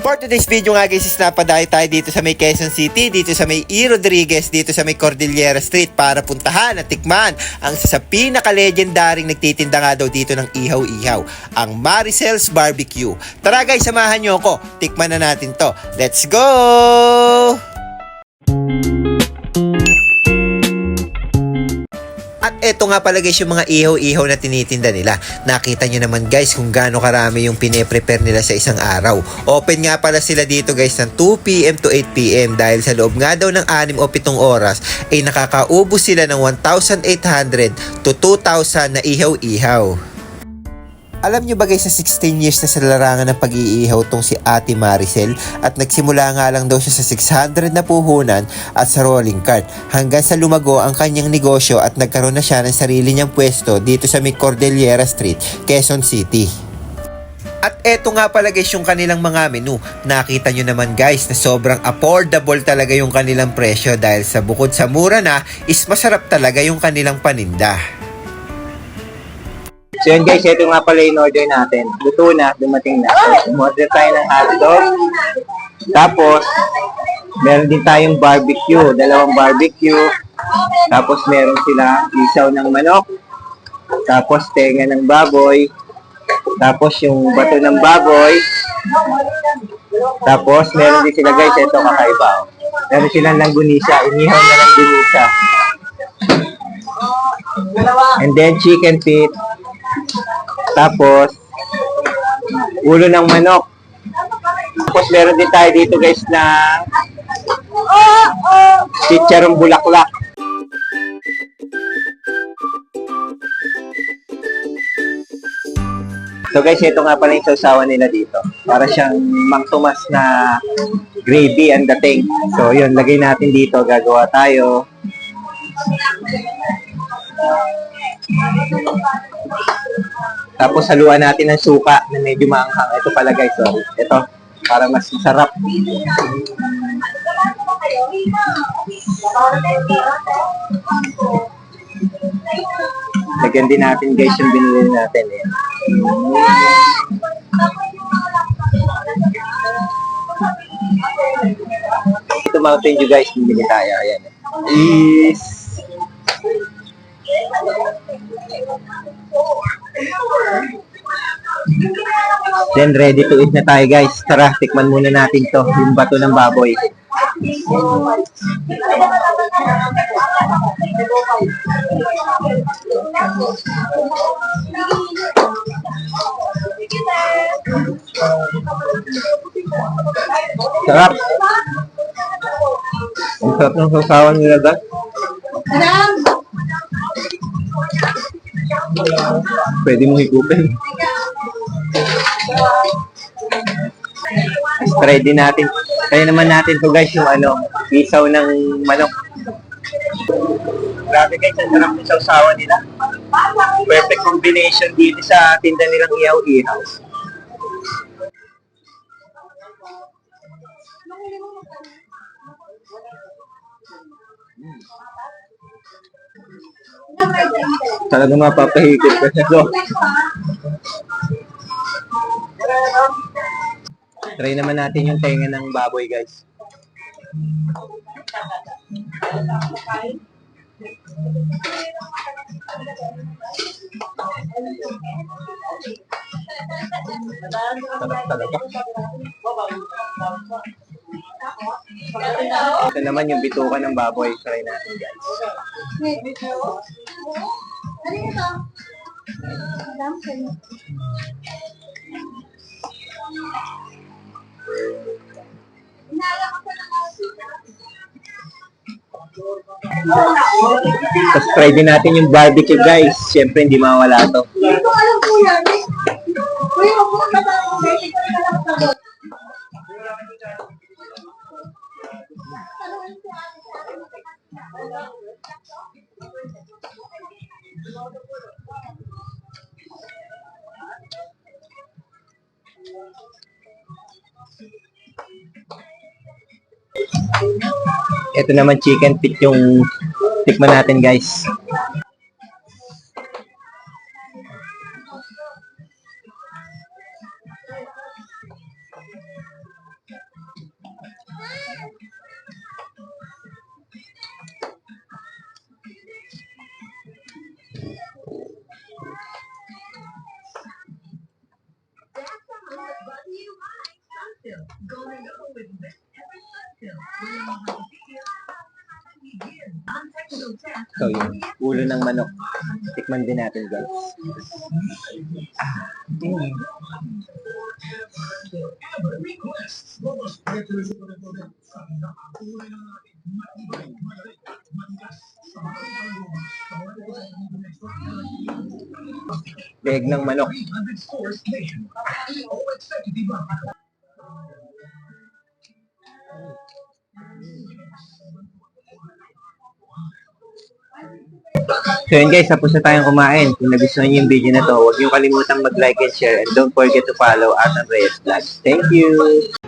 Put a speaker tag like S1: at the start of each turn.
S1: For today's video nga guys, is napadayo tayo dito sa may Quezon City, dito sa may E. Rodriguez, dito sa may Cordillera Street para puntahan at tikman ang isa sa pinaka-legendaring nagtitinda nga daw dito ng ihaw-ihaw, ang Maricel's Barbecue. Tara guys, samahan nyo ako, tikman na natin to. Let's go! At eto nga pala guys yung mga ihaw-ihaw na tinitinda nila. Nakita nyo naman guys kung gaano karami yung pine-prepare nila sa isang araw. Open nga pala sila dito guys ng 2pm to 8pm dahil sa loob nga daw ng 6 o 7 oras ay nakakaubos sila ng 1,800 to 2,000 na ihaw-ihaw. Alam nyo ba guys sa 16 years na sa larangan ng pag-iihaw tong si Ate Maricel at nagsimula nga lang daw siya sa 600 na puhunan at sa rolling cart hanggang sa lumago ang kanyang negosyo at nagkaroon na siya ng sarili niyang pwesto dito sa may Cordillera Street, Quezon City. At eto nga pala guys yung kanilang mga menu. Nakita nyo naman guys na sobrang affordable talaga yung kanilang presyo dahil sa bukod sa mura na is masarap talaga yung kanilang paninda.
S2: So yun guys, ito nga pala yung order natin. Luto na, dumating na. So, order tayo ng hotdog. Tapos, meron din tayong barbecue, dalawang barbecue. Tapos meron sila isaw ng manok. Tapos tenga ng baboy. Tapos yung bato ng baboy. Tapos meron din sila guys, ito kakaiba. oh. Meron silang langgunisa, inihaw na langgunisa. And then chicken feet. Tapos, ulo ng manok. Tapos meron din tayo dito guys na chicharong bulaklak. So guys, ito nga pala yung sausawan nila dito. Para siyang Mang Tomas na gravy ang dating. So yun, lagay natin dito. Gagawa tayo. Tapos haluan natin ng suka na medyo maanghang. Ito pala guys, so ito para mas masarap. Lagyan din natin guys yung binili natin eh. Ito Mountain Dew guys, bibili tayo. Ayan. Is Then ready to eat na tayo guys. Tara, tikman muna natin to, yung bato ng baboy. Sarap. Ang sarap ng sasawan nila guys. Pwede mong higupin. Try din natin. Try naman natin to guys yung ano, isaw ng manok. Grabe guys, ang sarap ng sausawan nila. Perfect combination dito sa tinda nilang ihaw-ihaw. Talaga mapapahigit ka to. Try naman natin yung tenga ng baboy, guys. Ito naman yung bituka ng baboy. Try natin, guys. Tapos try din natin yung barbecue, guys. Siyempre, hindi mawala to.
S3: Ito alam
S2: ito naman chicken feet yung tikman natin guys. So, yung ulo ng manok. Tikman din natin, guys. Mm. Ng manok. So yun guys, tapos na tayong kumain. Kung nagustuhan niyo yung video na to, huwag niyo kalimutang mag-like and share and don't forget to follow Atan Reyes Vlogs. Thank you!